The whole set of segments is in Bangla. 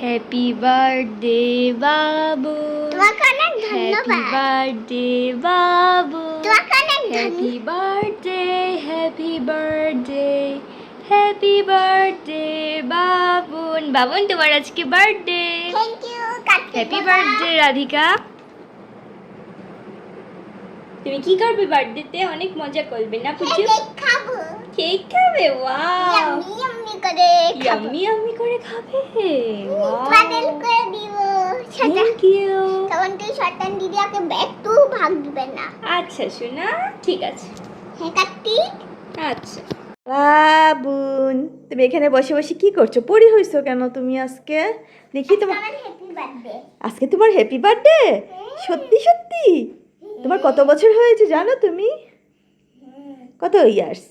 Happy birthday Babu happy birthday Babu happy birthday happy birthday happy birthday Babun Babun তোমার আজকে বার্থডে হ্যাপি বার্থডে রাধিকা। তুমি কি করবে বার্থডেতে অনেক মজা করবে না পুচু খাব কেক খাবে ওয়াও। ইয়াম্মি করে খাব। ইয়াম্মি ইয়াম্মি করে খাবে বাদল করে দিব। থ্যাংক ইউ তখন তুই শয়তান দিদি আমাকে একটু ভাগ দিবে না। আচ্ছা শোনা ঠিক আছে। হ্যাঁ কাটতি আচ্ছা। বাবুন তুমি এখানে বসে বসে কি করছ? পড়ি হইছো কেন তুমি আজকে? দেখি তোমার আজকে তোমার হ্যাপি বার্থডে সত্যি সত্যি? তোমার কত বছর হয়েছে জানো তুমি? কত ইয়ার্স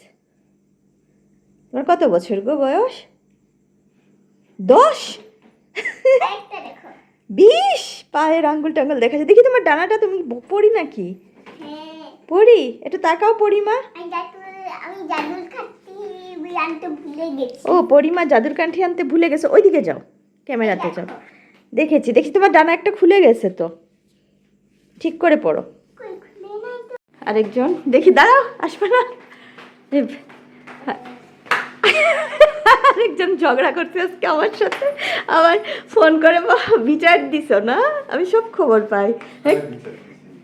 তোমার কত বছর গো বয়স? দশ? বিশ? পায়ের আঙ্গুল টাঙ্গুল দেখা যায়। দেখি তোমার ডানাটা তুমি পড়ি নাকি? হ্যাঁ। পড়ি একটু তাকাও গেছি। ও পরিমা জাদুর কাঠি আনতে ভুলে গেছে। ওইদিকে যাও ক্যামেরাতে যাও। দেখেছি দেখি তোমার ডানা একটা খুলে গেছে তো। ঠিক করে পড়ো। আরেকজন দেখি দাঁড়াও আসবে না। আরেকজন ঝগড়া করতে আজকে আমার সাথে। আবার ফোন করে বা- বিচার দিছো না? আমি সব খবর পাই।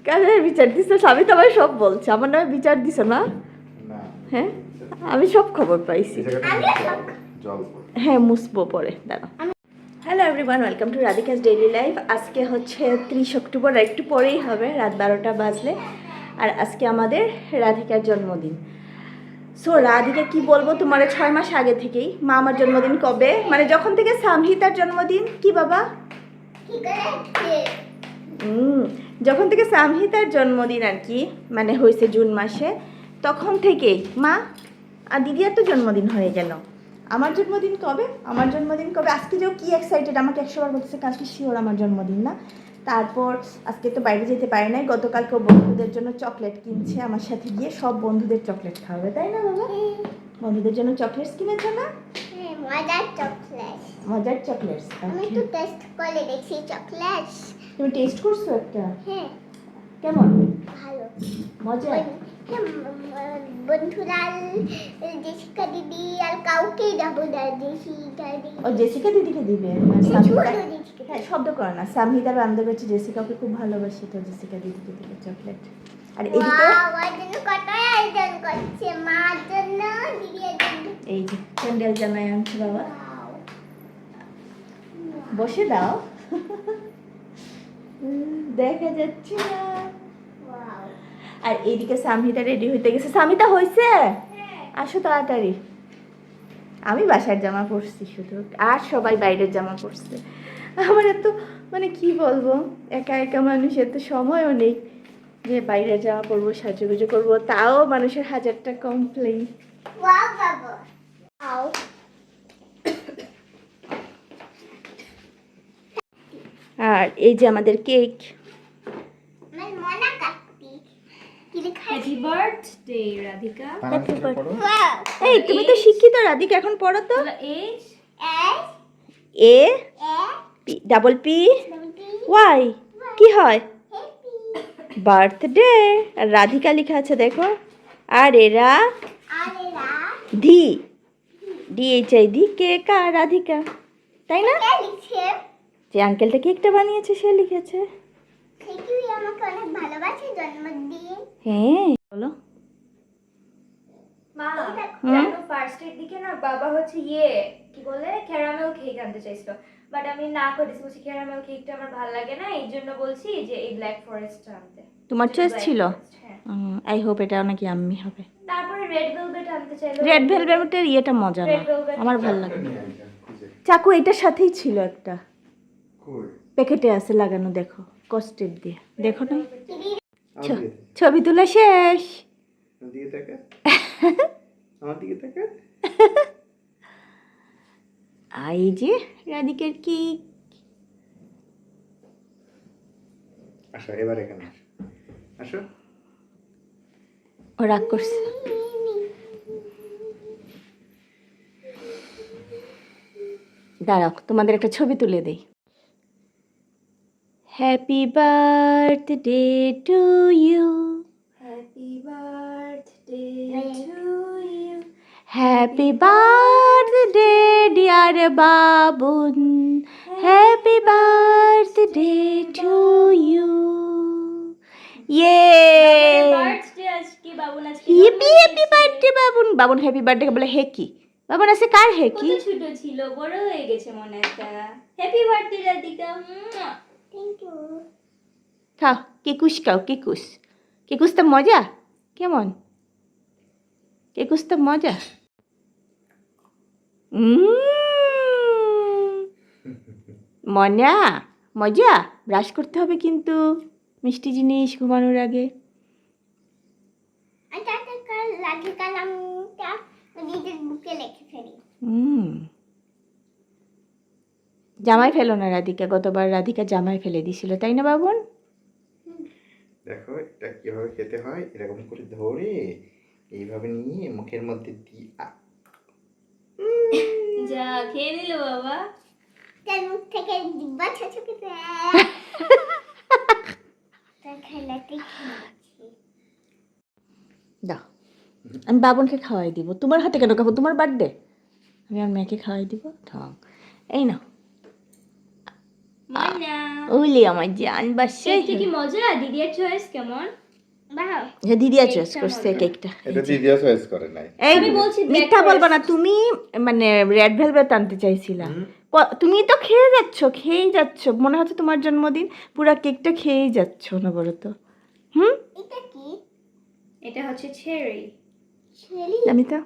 কাজের বিচার দিছো? স্বামী তো আমার সব বলছে। আমার নামে বিচার দিছো না? না। হ্যাঁ? আমি সব খবর পাইছি। হ্যাঁ মুসবো পরে। দাঁড়াও। Hello everyone welcome to Radhika's daily life আজকে হচ্ছে ত্রিশ অক্টোবর আর একটু পরেই হবে রাত বারোটা বাজলে। আর আজকে আমাদের রাধিকার জন্মদিন। সো রাধিকা, কি বলব তোমার ছয় মাস আগে থেকেই? মা আমার জন্মদিন কবে? মানে যখন থেকে সামহিতার জন্মদিন, কি বাবা? যখন থেকে সামহিতার জন্মদিন আর কি মানে হয়েছে জুন মাসে, তখন থেকেই। মা, আর দিদিয়ার তো জন্মদিন হয়ে গেল। আমার জন্মদিন কবে? আমার জন্মদিন কবে? আজকে যেও কি এক্সাইটেড আমাকে একশোবার বলতেছে কাজকে শিওর আমার জন্মদিন না। তারপর আজকে তো বাইরে যেতে পারে নাই গতকালকে ও বন্ধুদের জন্য চকলেট কিনছে আমার সাথে গিয়ে সব বন্ধুদের চকলেট খাওয়াবে তাই না বাবা? বন্ধুদের জন্য চকলেটস কিনেছো না হ্যাঁ, মজার চকলেট মজার চকলেটস আমি একটু টেস্ট করে দেখছি চকলেট তুমি টেস্ট করছ একটা? হ্যাঁ। কেমন? ভালো। মজা? হ্যাঁ, বন্ধুরা জেসিকা দিদি আর কাউকেই যাব না জেসিকা দিদি। ও জেসিকা দিদিকে দিবে? আর হ্যাঁ শব্দ করে না। সামহিদার বান্ধব হচ্ছে জেসিকাকে খুব ভালোবাসি তো জেসিকা দিদিকে দিবে চকলেট আর এদিকে? এই যে স্যান্ডেল জামাই আনছে বাবা। বসে দাও। দেখা যাচ্ছে না। আর এইদিকে সামহিতা রেডি হইতে গেছে। সামিতা হয়েছে আসো তাড়াতাড়ি। আমি বাসার জামা পরছি শুধু আর সবাই বাইরের জামা পরছে। আমার এত মানে কি বলব একা একা মানুষ এত সময়ও নেই যে বাইরের জামা পরবো সাজুগুজু করব তাও মানুষের হাজারটা কমপ্লেন আর এই যে আমাদের কেক আমার মনা কাটতি। কি লেখা আছে? হ্যাপি বার্থডে রাধিকা পড়ো। Wow. এই তুমি তো শিক্ষিত রাধিক এখন পড়ো তো। A A, double P Y কি হয়? বার্থডে আর রাধিকা লেখা আছে দেখো। আর এরা? ধি D H I D K কা রাধিকা। তাই না? যে আঙ্কেলটা কেকটা বানিয়েছে সে লিখেছে। সে কি আমাকে অনেক ভালোবাসে জন্মদিন। হ্যাঁ। বলো। মা জানো ফার্স্ট দিকে না বাবা হচ্ছে ইয়ে কি বলে ক্যারামেল কেক আনতে চাইছিল। বাট আমি না করেছি বলছি ক্যারামেল কেকটা আমার ভালো লাগে না এই জন্য বলছি যে এই ব্ল্যাক ফরেস্টটা আনতে। তোমার চয়েস ছিল? হ্যাঁ। আই হোপ এটা নাকি আম্মি হবে। তারপরে রেড ভেলভেট আনতে চাইলো। রেড ভেলভেটের ইয়েটা মজা না। আমার ভালো লাগে। চাকু এটার সাথেই ছিল একটা। কই? প্যাকেটে আছে লাগানো দেখো। কস্টেপ দিয়ে। দেখো না। ছবি তোলা শেষ। আমার দিকে তাকা। আমার দিকে তাকা। আর যে রাধিকের কেক আসো এবার এখানে আসো। আসো। ও রাগ করছে। দাঁড়াও তোমাদের একটা ছবি তুলে দেই। Happy birthday to you happy birthday to you happy birthday dear Babun happy birthday to you ইয়ে বার্থডে আজকে Babun happy happy birthday Babun Babun happy birthday বলে হে কি? বাবুন আছে কার হে কি? ছোট ছিল বড় হয়ে গেছে মনে একটা হ্যাপি বার্থডে রাধিকা। খাও কেকুস খাও কেকুস কেকুস তো মজা কেমন? কেকুস তো মজা। উম, মজা মজা। ব্রাশ করতে হবে কিন্তু মিষ্টি জিনিস ঘুমানোর আগে। আচ্ছা আচ্ছা কাল লাগে নিজের বুকে লিখে ফেলি। হুম জামাই ফেলো না রাধিকা? গতবার রাধিকা জামাই ফেলে দিছিল তাই না বাবুন? দেখো এটা কীভাবে খেতে হয়? এরকম করে ধরে এইভাবে নিয়ে মুখের মধ্যে দিয়ে আ- যা খেয়ে নিল বাবা। তার মুখ থেকে তার খেলাতে খেয়েছি দাও। আমি বাবনকে খাওয়াই দিব। তোমার হাতে কেন খাব? তোমার বার্থডে আমি আমার মেয়েকে খাওয়াই দিব। ঠং এই না আমার জান বাসে কি মজা চয়েস কেমন দিদিয়া চয়েস করছে কেকটা এটা দিদিও চয়েস করে নাই এই আমি বলছি black মিথ্যা বলবা না তুমি মানে রেড ভেলভেট আনতে চাইছিলা তুমি তো খেয়ে যাচ্ছ খেয়েই যাচ্ছ মনে হচ্ছে তোমার জন্মদিন পুরো কেকটা খেয়েই যাচ্ছ অনবরত হুম এটা কি এটা হচ্ছে চেরি আমি তো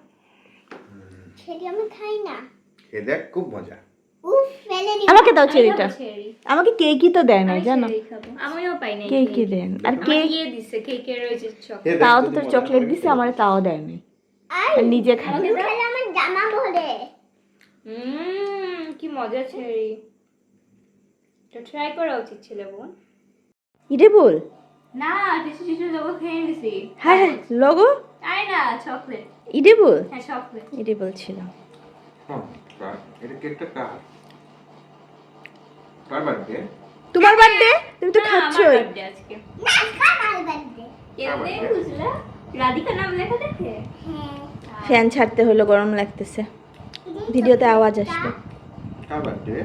আমি খাই না খেয়ে দেখ খুব মজা আমাকে দাও চেরিটা আমাকে কেকই তো দেয় না জানো? আমিও পাই না কেকই দেন আর কেক কেক ইয়ে দিছে কেকের ওই যে চকলেট তাও তো তোর চকলেট দিছে আমার তাও দেয় নাই। আর নিজে আমাকে দাও। খেলে আমার জামা ভরে হুম কি মজা চেরি তো ট্রাই করা উচিত ছিল বোন। ইরে বল। না টিসু টিসু লোগো খেয়ে নিছি। হ্যাঁ হ্যাঁ লগো আই না চকলেট ইরে বল। হ্যাঁ চকলেট ইরে বলছিলাম হ্যাঁ, কার? এটা কেকটা কার? কার বার্থডে তোমার বার্থডে তুমি তো খাচ্ছই। আজকে। না খাবার বার্থডে কেমনে বুঝলা? রাধিকা নাম লেখা দেখে? হ্যাঁ। ফ্যান ছাড়তে হলো গরম লাগতেছে। ভিডিওতে আওয়াজ আসবে কার বার্থডে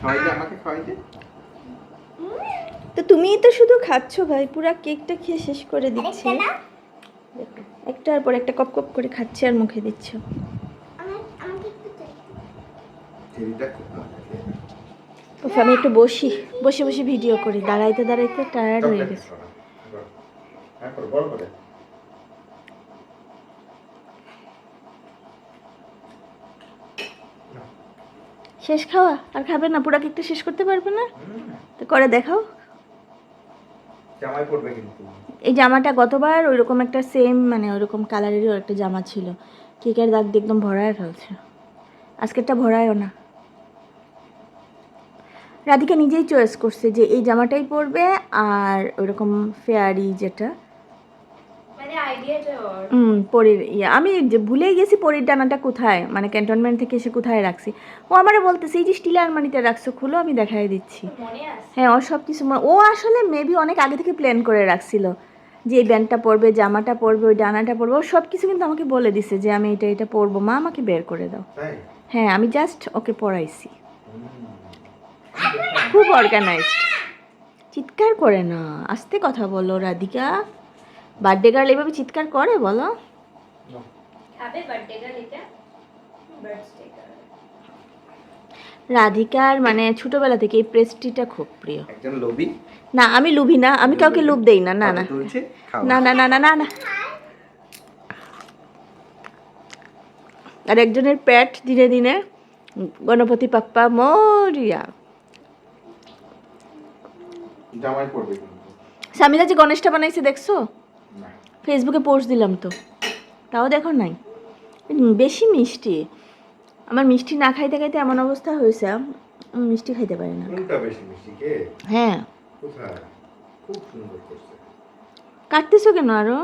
খাওয়াই দে আমাকে খাওয়াই দে। তো তুমিই তো শুধু খাচ্ছ ভাই পুরা কেকটা খেয়ে শেষ করে দিচ্ছি। দেখো, একটার পর একটা কপ কপ করে খাচ্ছে আর মুখে দিচ্ছ। আমি একটু বসি বসে বসে ভিডিও করি দাঁড়াইতে দাঁড়াইতে টায়ার্ড হয়ে গেছে। হ্যাঁ শেষ খাওয়া? আর খাবে না? পুরা কেকটা শেষ করতে পারবে না? তো করে দেখাও। জামাই কিন্তু। এই জামাটা গতবার ওইরকম একটা সেম মানে ওইরকম কালারেরও একটা জামা ছিল। কেকের দাগ দিয়ে একদম ভরায় ফেলছে। আজকেরটা ভরায়ও না। রাধিকা নিজেই চয়েস করছে যে এই জামাটাই পরবে আর ওইরকম ফেয়ারি যেটা হুম পরির ইয়ে আমি যে ভুলেই গেছি পরির ডানাটা কোথায় মানে ক্যান্টনমেন্ট থেকে এসে কোথায় রাখছি। ও আমারে বলতেছে এই যে স্টিল আলমারিতে রাখছো খুলো আমি দেখাই দিচ্ছি। হ্যাঁ ও সব কিছু মনে- ও আসলে মেবি অনেক আগে থেকে প্ল্যান করে রাখছিল যে এই ব্যান্ডটা পরবে জামাটা পরবে ওই ডানাটা পরবে ও সব কিছু কিন্তু আমাকে বলে দিছে যে আমি এটা এটা পরবো মা আমাকে বের করে দাও। হ্যাঁ আমি জাস্ট ওকে পড়াইছি খুব অর্গানাইজড চিৎকার করে না আস্তে কথা বলো রাধিকা। বার্থডে গার্ল এভাবে চিৎকার করে বলো। রাধিকার মানে ছোটবেলা থেকে এই প্রেস্টিটা খুব প্রিয়। একজন লোভী? না আমি লুভি না আমি কাউকে লুভ। দেই না না না। না না না না না না। আর একজনের প্যাট দিনে দিনে গণপতি পাপ্পা মরিয়া। জামাই পড়বে কিন্তু। যে গণেশটা বানাইছে দেখছ? ফেসবুকে পোস্ট দিলাম তো। তাও দেখো নাই। বেশি মিষ্টি। আমার মিষ্টি না খাইতে খাইতে এমন অবস্থা হয়েছে আমি মিষ্টি খাইতে পারি না। কোনটা বেশি মিষ্টি কে? হ্যাঁ। কাটতেছো কেন আরও।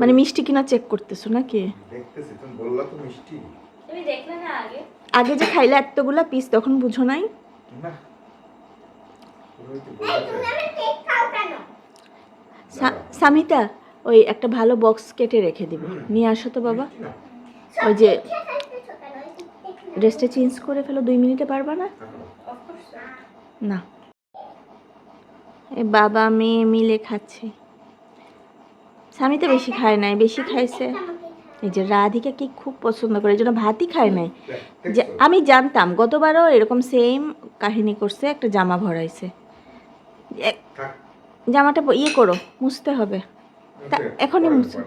মানে মিষ্টি কিনা চেক করতেছো নাকি? দেখতেছি তুমি বললা তো মিষ্টি। তুমি দেখলে না আগে? আগে যে খাইলে এতগুলা পিস তখন বুঝো নাই না পুরো তো এই তুমি আমার কেক খাও কেন সা- সামিতা, ওই একটা ভালো বক্স কেটে রেখে দিব। নিয়ে আসো তো বাবা। ওই যে। ড্রেসটা চেঞ্জ করে ফেলো, দুই মিনিটে পারবা না? না। এ বাবা, মেয়ে মিলে খাচ্ছে। সামিতা বেশি খায় নাই, বেশি খাইছে। এই যে রাধিকা কি খুব পছন্দ করে, এই জন্য ভাতই খায় নাই। যে আমি জানতাম, গতবারও এরকম সেম কাহিনী করছে, একটা জামা ভরাইছে। জামাটা ইয়ে করো মুছতে হবে। তা- এখনই পরে,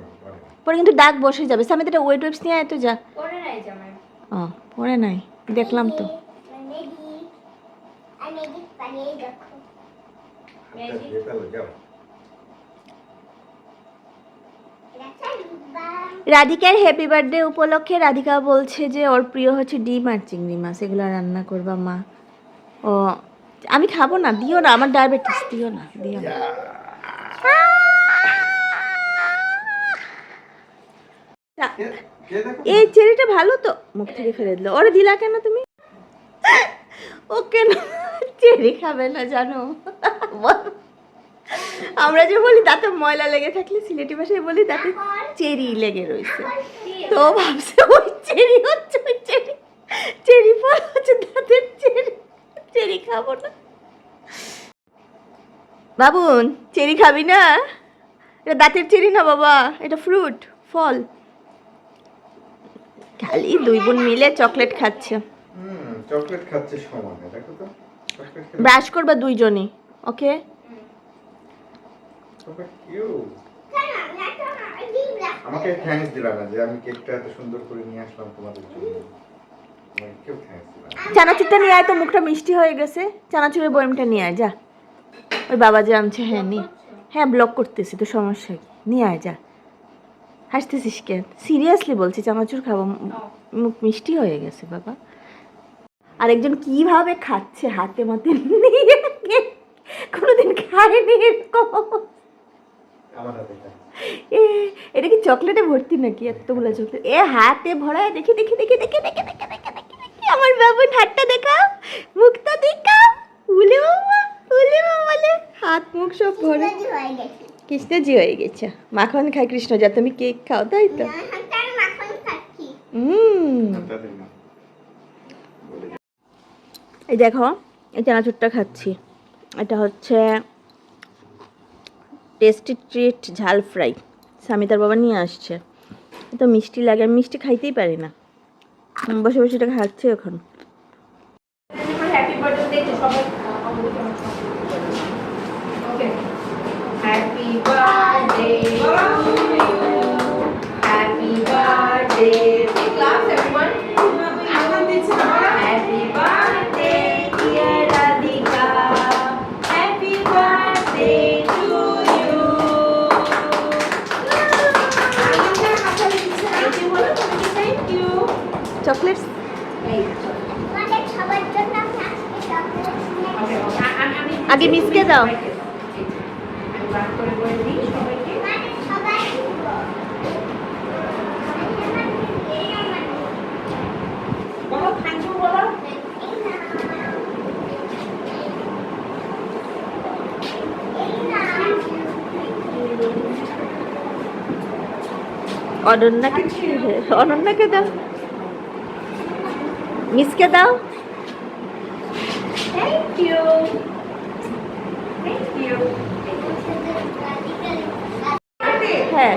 পরে, কিন্তু দাগ বসে যাবে। সামিতা একটা ওয়েট ওয়েবস নিয়ে আয় তো যা। পরে নাই জামাই। ও পরে নাই। দেখলাম তো। রাধিকার হ্যাপি বার্থডে উপলক্ষে রাধিকা বলছে যে ওর প্রিয় হচ্ছে ডিম আর চিংড়ি মাছ। এগুলো রান্না করবা মা। ও আমি খাব না দিও না আমার ডায়াবেটিস দিও না দিও না? এই চেরিটা ভালো তো? মুখ থেকে ফেলে দিল। ওরে দিলা কেন তুমি? ও কেন? চেরি খাবে না জানো। আমরা যে বলি দাঁতে ময়লা লেগে থাকলে সিলেটি ভাষায় বলি দাঁতে চেরি লেগে রয়েছে। তো ভাবছে ওই চেরি হচ্ছে ওই চেরি চেরি ফল হচ্ছে দাঁতের চেরি চেরি খাব না বাবুন চেরি খাবি না? এটা দাঁতের চেরি না বাবা এটা ফ্রুট ফল। খালি দুই বোন মিলে চকলেট খাচ্ছে। চকলেট খাচ্ছে সমানে দেখো তো। ব্রাশ করবা দুইজনই ওকে? আমাকে থ্যাঙ্কস দিলা না যে আমি কেকটা এত সুন্দর করে নিয়ে আসলাম তোমাদের জন্য। চানাচুরটা নিয়ে আয় তো মুখটা মিষ্টি হয়ে গেছে। চানাচুরের বয়মটা নিয়ে আয় যা। ওই বাবা যে আনছে হ্যাঁ নি হ্যাঁ ব্লক করতেছি তো সমস্যা কি নিয়ে আয় যা হাসতেছিস কেন সিরিয়াসলি বলছি চানাচুর খাব মুখ মিষ্টি হয়ে গেছে বাবা আরেকজন কীভাবে খাচ্ছে হাতে মতে নিয়ে কোনোদিন খায়নি এটা। কি চকলেটে ভর্তি নাকি এতগুলো চকলেট এ হাতে ভরায় দেখি দেখি দেখি দেখি দেখি দেখি দেখি দেখি দেখি আমার বাবুর হাতটা দেখাও মুখটা দেখাও উলে বাবা উলে বাবা বলে হাত মুখ সব ভরে। কৃষ্ণজি হয়ে গেছে। মাখন খায় কৃষ্ণ যা তুমি কেক খাও তাই তো। এই দেখো এই চানাচুরটা খাচ্ছি। এটা হচ্ছে টেস্টি ট্রিট ঝাল ফ্রাই সামিতার বাবা নিয়ে আসছে। এত মিষ্টি লাগে আমি মিষ্টি খাইতেই পারি না। বসে বসে এটা খাচ্ছি এখন। চকলেটস? আগে মিসকে দাও। অনন্যাকে অনন্যাকে দাও। মিসকে দাও। থ্যাংক ইউ হ্যাঁ।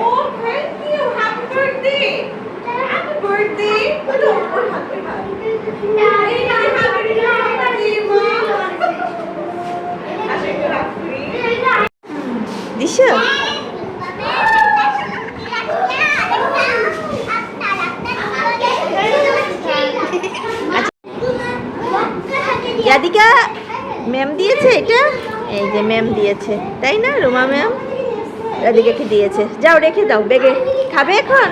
দিশা ম্যাম দিয়েছে এটা? এই যে ম্যাম দিয়েছে, তাই না রুমা ম্যাম রাধিকাকে দিয়েছে? যাও রেখে দাও, বেগে। খাবে এখন?